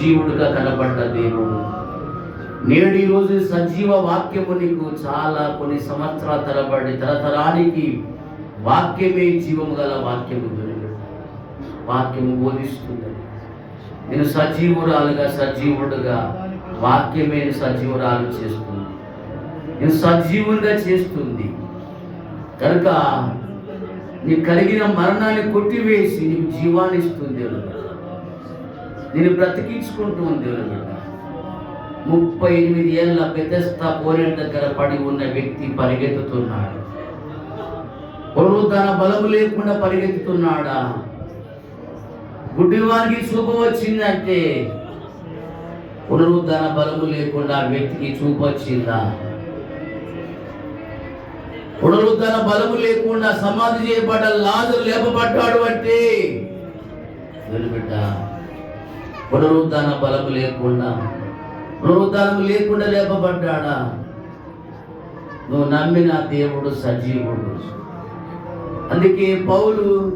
జీవుడుగా కనబడ్డ దేవుడు నేడు ఈరోజు సజీవ వాక్యము నీకు చాలా కొన్ని సంవత్సరాల తరబడి తరతరానికి వాక్యమే జీవము గల వాక్యము వెలుగు. వాక్యము బోధిస్తుంది. నేను సజీవురాలుగా సజీవుడుగా వాక్యమే సజీవురాలు చేస్తుంది. నేను సజీవునిగా చేస్తుంది. కనుక నీ కలిగిన మరణాన్ని కొట్టివేసి నీకు జీవాన్ని ఇస్తుంది దేవుడు నేను బ్రతికించుకుంటూ ఉంది ముప్పై ఎనిమిది ఏళ్ళ పెద్దస్తా కోరిన దగ్గర పడి ఉన్న వ్యక్తి పరిగెత్తుతున్నాడు. తన బలము లేకుండా పరిగెత్తుతున్నాడా? గుడ్డివారికి చూపు వచ్చిందంటే పునరుద్ధరణ బలము లేకుండా వ్యక్తికి చూపు వచ్చిందా? పునరుద్ధరణ బలము లేకుండా సమాధి చేయబడ్డ లాజు లేపబడ్డాడు అంటే వెలుబిడ్డ పునరుద్ధాన బలము లేకుండా పునరుద్ధానం లేకుండా లేపబడ్డాడా? నువ్వు నమ్మిన దేవుడు సజీవుడు. అందుకే పౌలు